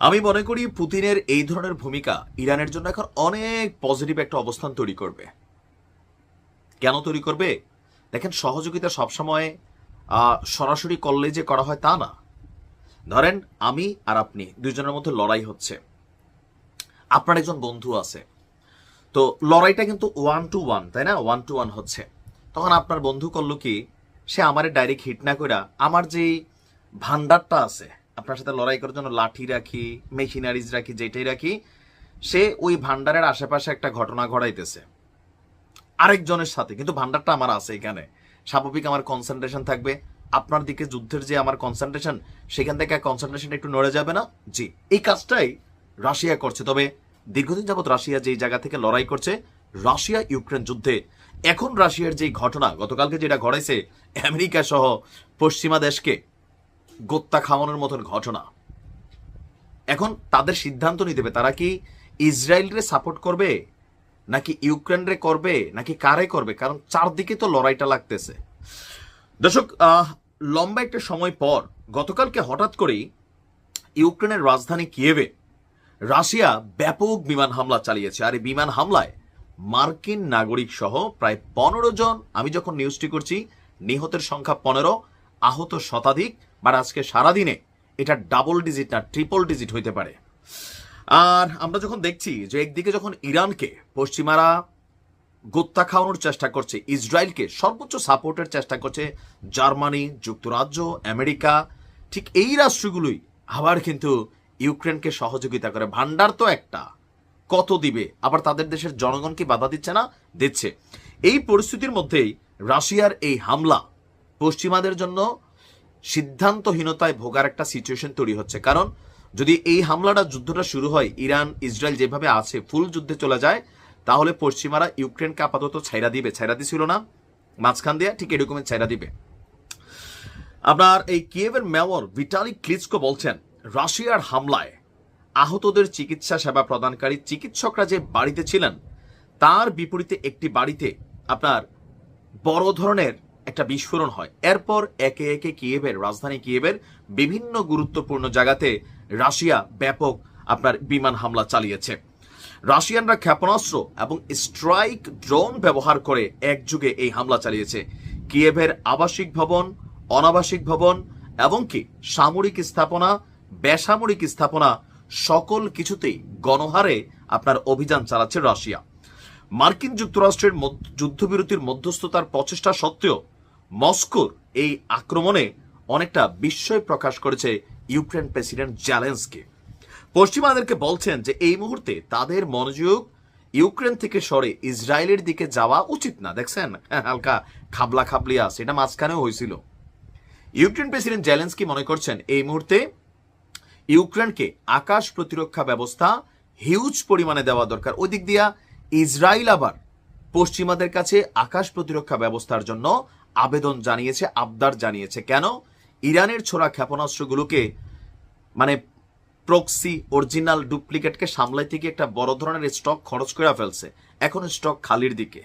আমি মনে করি পুতিনের এই ধরনের ভূমিকা ইরানের জন্য এখন অনেক পজিটিভ একটা অবস্থান তৈরি করবে। কেন তৈরি করবে? দেখেন, সহযোগিতা সবসময় সরাসরি করলে যে করা হয় তা না। ধরেন, আমি আর আপনি দুজনের মধ্যে লড়াই হচ্ছে। আপনার একজন বন্ধু আছে। তো লড়াইটা কিন্তু ওয়ান টু ওয়ান তাই না? ওয়ান টু ওয়ান হচ্ছে। তখন আপনার বন্ধু করল কি, সে আমারে ডাইরেক্ট হিট না করে আমার যে ভান্ডারটা আছে আপনার সাথে লড়াই করার জন্য লাঠি রাখি মেশিনারিজ রাখি, যেটাই রাখি, সে ওই ভান্ডারের আশেপাশে একটা ঘটনা ঘটাইতেছে। আরেকজনের সাথে, কিন্তু ভান্ডারটা আমার আছে এখানে। স্বাভাবিক আমার কনসেন্ট্রেশন থাকবে। আপনার দিকে যুদ্ধের যে আমার কনসেন্ট্রেশন সেখান থেকে কনসেন্ট্রেশন একটু নড়ে যাবে না? জি, এই কাজটাই রাশিয়া করছে। তবে দীর্ঘদিন যাবত রাশিয়া যেই জায়গা থেকে লড়াই করছে রাশিয়া ইউক্রেন যুদ্ধে। এখন রাশিয়ার যেই ঘটনা, গতকালকে যেটা ঘটাইছে, আমেরিকা সহ পশ্চিমা দেশকে গোত্তা খাওয়ানোর মতন ঘটনা। এখন তাদের সিদ্ধান্ত নিতে হবে, তারা কি ইসরায়েলরে সাপোর্ট করবে, নাকি ইউক্রেনরে করবে, নাকি কারে করবে? কারণ চারদিকে তো লড়াইটা লাগতেছে। দর্শক লম্বা একটা সময় পর গতকালকে হঠাৎ করেই ইউক্রেনের রাজধানী কিয়েভে রাশিয়া ব্যাপক বিমান হামলা চালিয়েছে। আর এই বিমান হামলায় মার্কিন নাগরিক সহ প্রায় পনেরো জন, আমি যখন নিউজটি করছি, নিহতের সংখ্যা পনেরো আহত শতাধিক বা আজকে সারাদিনে এটা ডাবল ডিজিট না ট্রিপল ডিজিট হইতে পারে। আর আমরা যখন দেখছি যে একদিকে যখন ইরানকে পশ্চিমারা গোত্তা খাওয়ানোর চেষ্টা করছে, ইসরায়েলকে সর্বোচ্চ সাপোর্টের চেষ্টা করছে জার্মানি, যুক্তরাজ্য, আমেরিকা, ঠিক এই রাষ্ট্রগুলোই আবার কিন্তু ইউক্রেনকে সহযোগিতা করে। ভান্ডার তো একটা, কত দিবে? আবার তাদের দেশের জনগণকে বাধা দিচ্ছে না? দিচ্ছে। এই পরিস্থিতির মধ্যেই রাশিয়ার এই হামলা পশ্চিমাদের জন্য সিদ্ধান্তহীনতায় ভোগার একটা সিচুয়েশন তৈরি হচ্ছে। কারণ যদি এই হামলাটা, যুদ্ধটা শুরু হয়, ইরান, ইসরায়েল যেভাবে আছে, ফুল যুদ্ধে চলে যায়, তাহলে পশ্চিমারা ইউক্রেনকে আপাতত ছাইরা দিবে। ছাইরা দিছিল না। মাঝখান দিয়ে ঠিক এরকমের ছাইরা দিবে। আপনার এই কিয়েভের মেয়র ভিটালি ক্লিচকো বলছেন, রাশিয়ার হামলায় আহতদের চিকিৎসা সেবা প্রদানকারী চিকিৎসকরা যে বাড়িতে ছিলেন, তার বিপরীতে একটি বাড়িতে আপনার বড় ধরনের একটা বিস্ফোরণ হয়। এরপর একে একে কিয়েভের রাজধানী কিয়েভের বিভিন্ন গুরুত্বপূর্ণ জায়গাতে রাশিয়া ব্যাপক আপনার বিমান হামলা চালিয়েছে। রাশিয়ানরা ক্ষেপণাস্ত্র এবং স্ট্রাইক ড্রোন ব্যবহার করে একযুগে এই হামলা চালিয়েছে। কিয়েভের আবাসিক ভবন, অনাবাসিক ভবন এবং কি সামরিক স্থাপনা, বেসামরিক স্থাপনা সকল কিছুতেই গণহারে আপনার অভিযান চালাচ্ছে রাশিয়া। মার্কিন যুক্তরাষ্ট্রের যুদ্ধবিরতির মধ্যস্থতার প্রচেষ্টা সত্ত্বেও মস্কোর এই আক্রমণে অনেকটা বিস্ময় প্রকাশ করেছে ইউক্রেন প্রেসিডেন্ট জ্যালেন্সকে পশ্চিমাদেরকে বলছেন যে এই মুহূর্তে তাদের মনোযোগ ইউক্রেন থেকে সরে ইসরায়েলের দিকে যাওয়া উচিত না। দেখছেন? হালকা খাবলা খাবলিয়া, সেটা মাঝখানেও হয়েছিল। ইউক্রেন প্রেসিডেন্ট জ্যালেন্সকি মনে করছেন, এই মুহূর্তে ইউক্রেনকে আকাশ প্রতিরক্ষা ব্যবস্থা হিউজ পরিমাণে দেওয়া দরকার। ওই দিক দিয়া ইসরায়েল আবার পশ্চিমাদের কাছে আকাশ প্রতিরক্ষা ব্যবস্থার জন্য আবেদন জানিয়েছে, আবদার জানিয়েছে। কেন? ইরানের ছোড়া ক্ষেপণাস্ত্রগুলোকে মানে প্রক্সি অরিজিনাল ডুপ্লিকেটকে সামলাইতে গিয়ে একটা বড় ধরনের স্টক খরচ করে ফেলছে। এখন স্টক খালির দিকে।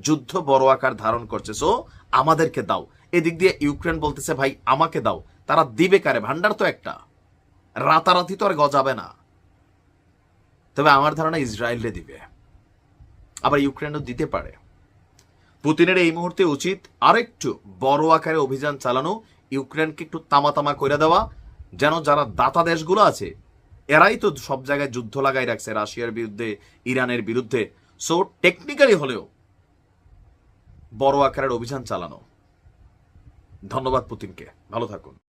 যুদ্ধ বড় আকার ধারণ করছে। সো আমাদেরকে দাও। এদিক দিয়ে ইউক্রেন বলতেছে, ভাই, আমাকে দাও। তারা দিবে কারে? ভান্ডার তো একটা। রাতারাতি তো আর গজাবে না। তবে আমার ধারণা ইসরায়েলে দিবে। আবার ইউক্রেনও দিতে পারে। পুতিনের এই মুহূর্তে উচিত আরেকটু বড় আকারে অভিযান চালানো, ইউক্রেনকে একটু তামাতামা তামা করে দেওয়া, যেন যারা দাতা দেশগুলো আছে, এরাই তো সব জায়গায় যুদ্ধ লাগাই রাখছে রাশিয়ার বিরুদ্ধে, ইরানের বিরুদ্ধে। সো টেকনিক্যালি হলেও বড় আকারের অভিযান চালানো। ধন্যবাদ পুতিনকে। ভালো থাকুন।